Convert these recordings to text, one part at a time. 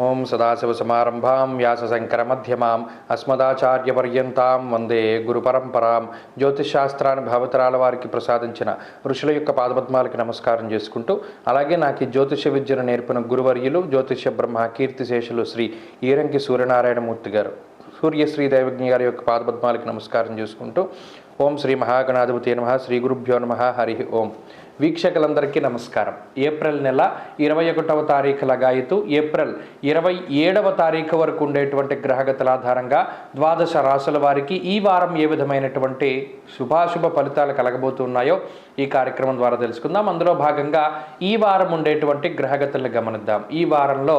ఓం సదాశివసమారంభాం వ్యాసశంకరమధ్యమాం అస్మదాచార్యపర్యంతాం వందే గురు పరంపరాం. భావతరాల వారికి ప్రసాదించిన ఋషుల యొక్క పాదపద్మాలకి నమస్కారం చేసుకుంటూ అలాగే నాకు ఈ జ్యోతిష విద్యను నేర్పిన గురువర్యులు జ్యోతిష బ్రహ్మ కీర్తిశేషులు శ్రీ ఈరంకి సూర్యనారాయణమూర్తి గారు. సూర్యశ్రీ దైవజ్ఞ గారి యొక్క పాదపద్మాలకి నమస్కారం చేసుకుంటూ ఓం శ్రీ మహాగణాధిపతి నమ శ్రీ గురుభ్యో నమ హరి ఓం. వీక్షకులందరికీ నమస్కారం. ఏప్రిల్ నెల ఇరవై ఒకటవ తారీఖు లగాయతు ఏప్రిల్ ఇరవై ఏడవ తారీఖు వరకు ఉండేటువంటి గ్రహగతుల ఆధారంగా ద్వాదశ రాశుల వారికి ఈ వారం ఏ విధమైనటువంటి శుభాశుభ ఫలితాలు కలగబోతున్నాయో ఈ కార్యక్రమం ద్వారా తెలుసుకుందాం. అందులో భాగంగా ఈ వారం ఉండేటువంటి గ్రహగతులను గమనిద్దాం. ఈ వారంలో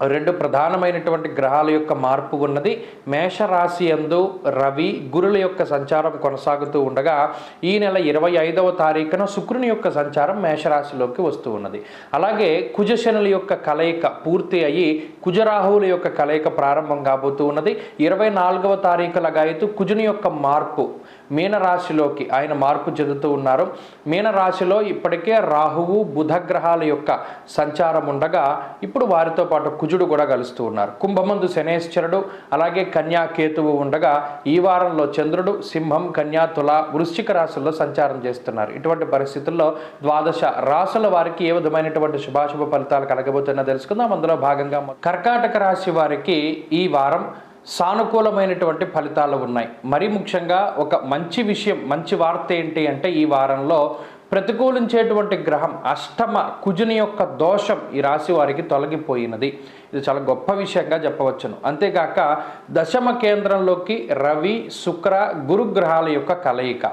రెండు ప్రధానమైనటువంటి గ్రహాల యొక్క మార్పు ఉన్నది. మేషరాశి యందు రవి గురుల యొక్క సంచారం కొనసాగుతూ ఉండగా ఈ నెల ఇరవై ఐదవ తారీఖున శుక్రుని యొక్క సంచారం మేషరాశిలోకి వస్తూ ఉన్నది. అలాగే కుజశనుల యొక్క కలయిక పూర్తి అయ్యి కుజరాహువుల యొక్క కలయిక ప్రారంభం కాబోతూ ఉన్నది. ఇరవై నాలుగవ తారీఖుల లగాయతూ కుజుని యొక్క మార్పు మీనరాశిలోకి ఆయన మార్పు చెందుతూ ఉన్నారు. మీనరాశిలో ఇప్పటికే రాహువు బుధ గ్రహాల యొక్క సంచారం ఉండగా ఇప్పుడు వారితో పాటు కుజుడు కూడా కలుస్తూ ఉన్నారు. కుంభమందు శనేశ్వరుడు అలాగే కన్యా కేతువు ఉండగా ఈ వారంలో చంద్రుడు సింహం కన్యా తుల వృశ్చిక రాశుల్లో సంచారం చేస్తున్నారు. ఇటువంటి పరిస్థితుల్లో ద్వాదశ రాశుల వారికి ఏ విధమైనటువంటి శుభాశుభ ఫలితాలు కలగబోతున్నా తెలుసుకుందాం. అందులో భాగంగా కర్కాటక రాశి వారికి ఈ వారం సానుకూలమైనటువంటి ఫలితాలు ఉన్నాయి. మరీ ముఖ్యంగా ఒక మంచి విషయం మంచి వార్త ఏంటి అంటే ఈ వారంలో ప్రతికూలించేటువంటి గ్రహం అష్టమ కుజుని యొక్క దోషం ఈ రాశి వారికి తొలగిపోయినది. ఇది చాలా గొప్ప విషయంగా చెప్పవచ్చును. అంతేకాక దశమ కేంద్రంలోకి రవి శుక్ర గురుగ్రహాల యొక్క కలయిక.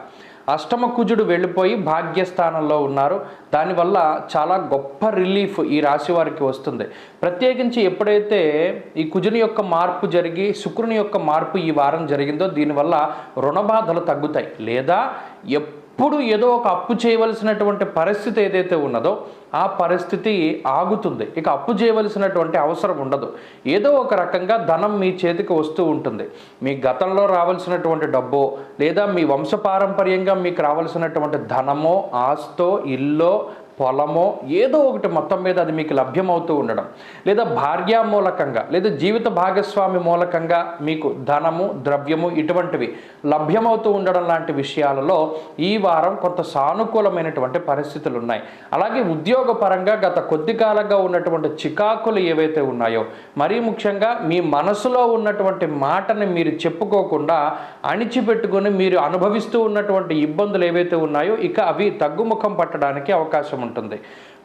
అష్టమ కుజుడు వెళ్ళిపోయి భాగ్యస్థానంలో ఉన్నారు. దానివల్ల చాలా గొప్ప రిలీఫ్ ఈ రాశి వారికి వస్తుంది. ప్రత్యేకించి ఎప్పుడైతే ఈ కుజుని యొక్క మార్పు జరిగి శుక్రుని యొక్క మార్పు ఈ వారం జరిగిందో దీనివల్ల రుణబాధలు తగ్గుతాయి. లేదా ఎప్పుడు ఏదో ఒక అప్పు చేయవలసినటువంటి పరిస్థితి ఏదైతే ఉన్నదో ఆ పరిస్థితి ఆగుతుంది. ఇక అప్పు చేయవలసినటువంటి అవసరం ఉండదు. ఏదో ఒక రకంగా ధనం మీ చేతికి వస్తూ ఉంటుంది. మీ గతంలో రావాల్సినటువంటి డబ్బో లేదా మీ వంశపారంపర్యంగా మీకు రావాల్సినటువంటి ధనమో ఆస్తో ఇల్లో పొలమో ఏదో ఒకటి మొత్తం మీద అది మీకు లభ్యమవుతూ ఉండడం. లేదా భార్య మూలకంగా లేదా జీవిత భాగస్వామి మూలకంగా మీకు ధనము ద్రవ్యము ఇటువంటివి లభ్యమవుతూ ఉండడం లాంటి విషయాలలో ఈ వారం కొంత సానుకూలమైనటువంటి పరిస్థితులు ఉన్నాయి. అలాగే ఉద్యోగపరంగా గత కొద్ది కాలంగా ఉన్నటువంటి చికాకులు ఏవైతే ఉన్నాయో మరీ ముఖ్యంగా మీ మనసులో ఉన్నటువంటి మాటని మీరు చెప్పుకోకుండా అణిచిపెట్టుకొని మీరు అనుభవిస్తూ ఉన్నటువంటి ఇబ్బందులు ఏవైతే ఉన్నాయో ఇక అవి తగ్గుముఖం పట్టడానికి అవకాశం ఉంటుంది.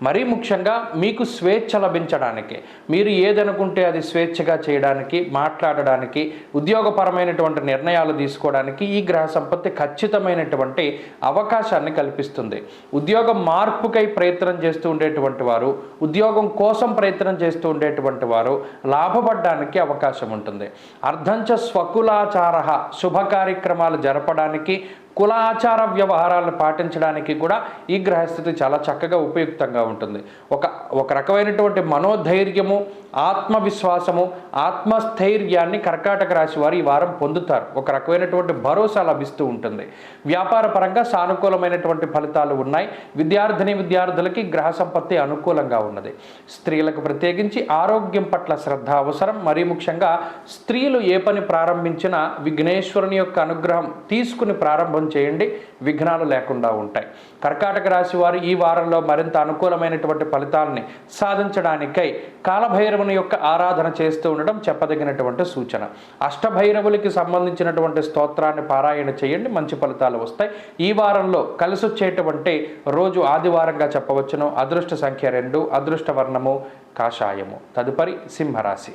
మరీ ముఖ్యంగా మీకు స్వేచ్ఛ లభించడానికి మీరు ఏదనుకుంటే అది స్వేచ్ఛగా చేయడానికి మాట్లాడడానికి ఉద్యోగపరమైనటువంటి నిర్ణయాలు తీసుకోవడానికి ఈ గ్రహ సంపత్తి ఖచ్చితమైనటువంటి అవకాశాన్ని కల్పిస్తుంది. ఉద్యోగం మార్పుకై ప్రయత్నం చేస్తూ ఉండేటువంటి వారు ఉద్యోగం కోసం ప్రయత్నం చేస్తూ ఉండేటువంటి వారు లాభపడడానికి అవకాశం ఉంటుంది. అర్ధంచ స్వకులాచార శుభ కార్యక్రమాలు జరపడానికి కులాచార వ్యవహారాలను పాటించడానికి కూడా ఈ గ్రహస్థితి చాలా చక్కగా ఉపయుక్తంగా ఉంటుంది. ఒక ఒక రకమైనటువంటి మనోధైర్యము ఆత్మవిశ్వాసము ఆత్మస్థైర్యాన్ని కర్కాటక రాశి వారు ఈ వారం పొందుతారు. ఒక రకమైనటువంటి భరోసా లభిస్తూ ఉంటుంది. వ్యాపార పరంగా సానుకూలమైనటువంటి ఫలితాలు ఉన్నాయి. విద్యార్థిని విద్యార్థులకి గ్రహ సంపత్తి అనుకూలంగా ఉన్నది. స్త్రీలకు ప్రత్యేకించి ఆరోగ్యం పట్ల శ్రద్ధ అవసరం. మరీ ముఖ్యంగా స్త్రీలు ఏ పని ప్రారంభించినా విఘ్నేశ్వరుని యొక్క అనుగ్రహం తీసుకుని ప్రారంభం చేయండి. విఘ్నాలు లేకుండా ఉంటాయి. కర్కాటక రాశి వారు ఈ వారంలో మరింత అనుకూలం అనుకూలమైనటువంటి ఫలితాలని సాధించడానికై కాలభైరవుని యొక్క ఆరాధన చేస్తూ ఉండడం చెప్పదగినటువంటి సూచన. అష్టభైరవులకి సంబంధించినటువంటి స్తోత్రాన్ని పారాయణ చేయండి మంచి ఫలితాలు వస్తాయి. ఈ వారంలో కలిసి వచ్చేటువంటి రోజు ఆదివారంగా చెప్పవచ్చును. అదృష్ట సంఖ్య రెండు అదృష్ట వర్ణము కాషాయము. తదుపరి సింహరాశి.